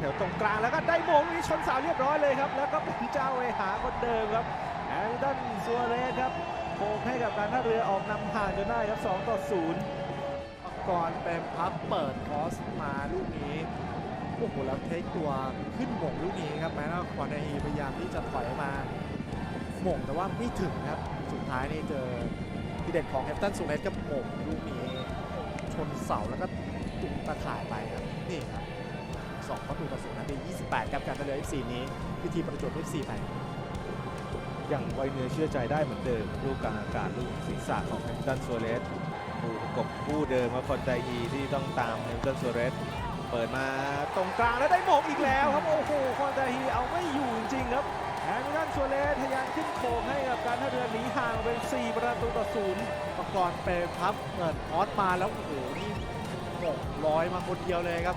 ถวตรงกลางแล้วก็ได้มงนี้ชนเสาเรียบร้อยเลยครับ แล้วก็เป็นเจ้าเวหาคนเดิมครับแฮมิลตันซัวเรสครับโค้งให้กับการท่าเรือออกนำห่างจนได้ครับ 2 ต่อ 0ก่อนเป็นพับเปิดคอสมาลูกนี้โอ้โหแล้วเทคตัวขึ้นหม่งลูกนี้ครับแม้ว่าควอนเนฮีพยายามที่จะถอยมาหม่งแต่ว่าไม่ถึงครับ สุดท้ายนี่เจอทีเด็ดของแฮมตันซูเนสกับหม่งลูกนี้ชนเสาแล้วก็ตุกตะข่ายไปครับนี่ครับ ประตูต่อศูนย์นาที28ครับการท่าเรือ FC นี้พิธีประจวบ FC ไปอย่างไวเนื้อเชื่อใจได้เหมือนเดิมลูกกลางอากาศลูกศีรษะของแฮมิลตันซัวเรสผู้ประกบคู่เดิมครับคอนไดอีที่ต้องตามแฮมิลตันซัวเรสเปิดมาตรงกลางแล้วได้โมงอีกแล้วครับ โอ้โหคอนไดอีเอาไม่อยู่จริงครับแฮมิลตันซัวเรสทะยานขึ้นโค้งให้กับการท่าเรือหนีห่างเป็น 4 ประตูต่อศูนย์ประกรณ์เป็นพับเปิดออสมาแล้วโอ้โหนี่หกร้อยมาคนเดียวเลยครับ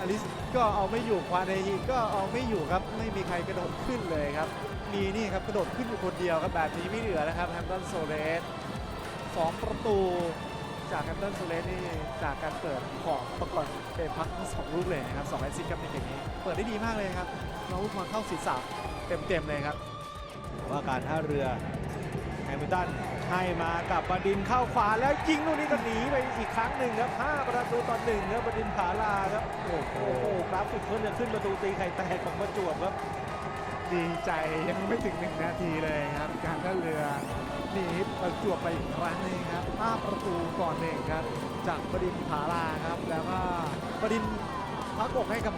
อลิสก็เอาไม่อยู่ควาเนฮีก็เอาไม่อยู่ครับ ไม่มีใครกระโดดขึ้นเลยครับ มีนี่ครับกระโดดขึ้นอยู่คนเดียวครับแบบนี้ไม่เหลือนะครับแฮมตันโซเลสสองประตูจากแฮมตันโซเลสนี่จากการเปิดของประกรณ์เป็นพักทั้งสองลูกเลยนะครับสองแอสซิสต์ครับในเกมนี้ เปิดได้ดีมากเลยครับเราลูกมาเข้าศีรษะเต็มๆเลยครับว่าการท่าเรือ แฮมิลตันให้มากับบดินทร์เข้าขวาแล้วยิงลูกนี้ก็หนีไปอีกครั้งหนึ่งครับ 5 ประตูต่อหนึ่งครับบดินทร์ผาลาครับ โอ้โหกราฟิกเพิ่งจะขึ้นประตูตีไข่แตกของประจวบครับ ดีใจยังไม่ถึงหนึ่งนาทีเลยครับ การท่าเรือหนีประจวบไปอีกครั้งหนึงครับ5ประตูก่อนหนึ่งครับ จากบดินทร์ผาลาครับ แล้วก็บดินทร์พักอกให้กับ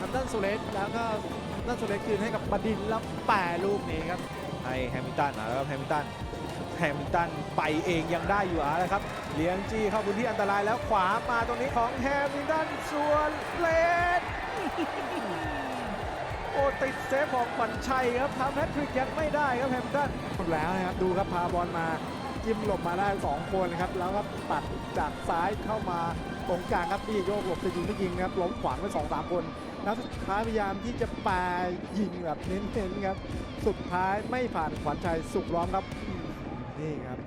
นันตันสุเรสแล้วก็นันตันสุเรสคืนให้กับบดินทร์แล้วแปรลูกนี้ครับ ให้แฮมิลตันนะครับแฮมิลตันแฮมิลตันไปเองยังได้อยู่อะนะครับเลี้ยงจี้เข้าพื้นที่อันตรายแล้วขวามาตรงนี้ของแฮมิลตันส่วนเลนโอ้ติดเซฟของขวัญชัยครับทำแฮตทริกยังไม่ได้ครับแฮมิลตันหมดแล้วนะครับดูครับพาบอลมา จิ้มหลบมาได้ 2 คนครับ แล้วก็ตัดจากซ้ายเข้ามาตรงกลางครับที่โยกหลบจะยิงไม่ยิงครับล้มขวางไปสองสามคนแล้วสุดท้ายพยายามที่จะปายิงแบบเน้นๆครับ สุดท้ายไม่ผ่านขวัญชัยสุขล้อมครับนี่ครับ